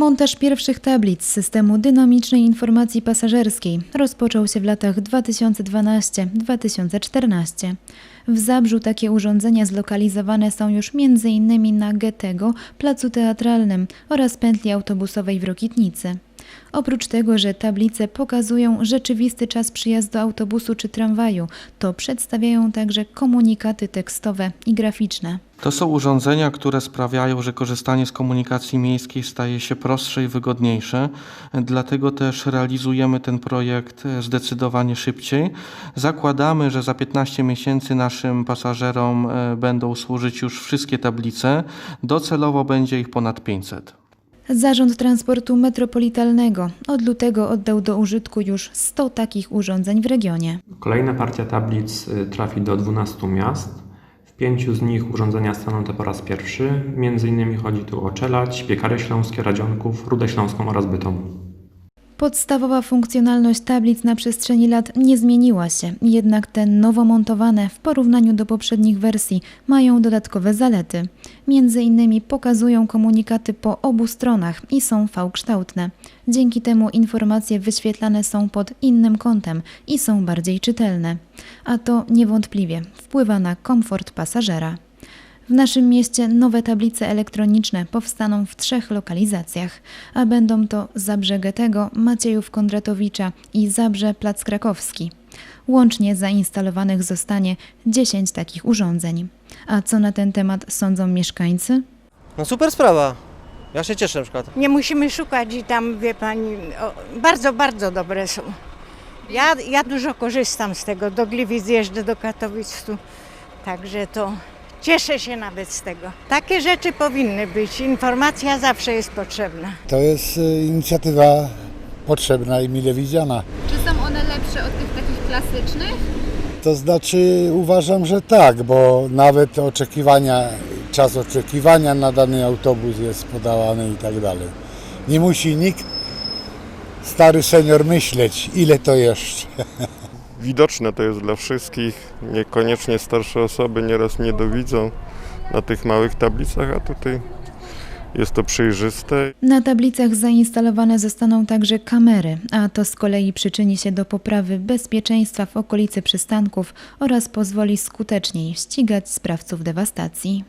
Montaż pierwszych tablic systemu dynamicznej informacji pasażerskiej rozpoczął się w latach 2012-2014. W Zabrzu takie urządzenia zlokalizowane są już m.in. na Getego, Placu Teatralnym oraz pętli autobusowej w Rokitnicy. Oprócz tego, że tablice pokazują rzeczywisty czas przyjazdu autobusu czy tramwaju, to przedstawiają także komunikaty tekstowe i graficzne. To są urządzenia, które sprawiają, że korzystanie z komunikacji miejskiej staje się prostsze i wygodniejsze. Dlatego też realizujemy ten projekt e, zdecydowanie szybciej. Zakładamy, że za 15 miesięcy naszym pasażerom e, będą służyć już wszystkie tablice. Docelowo będzie ich ponad 500. Zarząd Transportu Metropolitalnego od lutego oddał do użytku już 100 takich urządzeń w regionie. Kolejna partia tablic y, trafi do 12 miast. W pięciu z nich urządzenia staną te po raz pierwszy. Między innymi chodzi tu o Czelać, Piekary Śląskie, Radzionków, Rudę Śląską oraz Bytom. Podstawowa funkcjonalność tablic na przestrzeni lat nie zmieniła się, jednak te nowo montowane w porównaniu do poprzednich wersji mają dodatkowe zalety. Między innymi pokazują komunikaty po obu stronach i są V-kształtne. Dzięki temu informacje wyświetlane są pod innym kątem i są bardziej czytelne. A to niewątpliwie wpływa na komfort pasażera. W naszym mieście nowe tablice elektroniczne powstaną w trzech lokalizacjach, a będą to Zabrze Getego, Maciejów Kondratowicza i Zabrze Plac Krakowski. Łącznie zainstalowanych zostanie 10 takich urządzeń. A co na ten temat sądzą mieszkańcy? No super sprawa. Ja się cieszę na przykład. Nie musimy szukać i tam, wie pani, o, bardzo, bardzo dobre są. Ja, ja dużo korzystam z tego, do Gliwic jeżdżę, do Katowic tu, także to cieszę się nawet z tego. Takie rzeczy powinny być, informacja zawsze jest potrzebna. To jest e, inicjatywa potrzebna i mile widziana. Czy są one lepsze od tych takich klasycznych? To znaczy uważam, że tak, bo nawet oczekiwania, czas oczekiwania na dany autobus jest podawany i tak dalej. Nie musi nikt, stary senior, myśleć, ile to jeszcze. widoczne to jest dla wszystkich. Niekoniecznie starsze osoby nieraz nie dowidzą na tych małych tablicach, a tutaj jest to przejrzyste. Na tablicach zainstalowane zostaną także kamery, a to z kolei przyczyni się do poprawy bezpieczeństwa w okolicy przystanków oraz pozwoli skuteczniej ścigać sprawców dewastacji.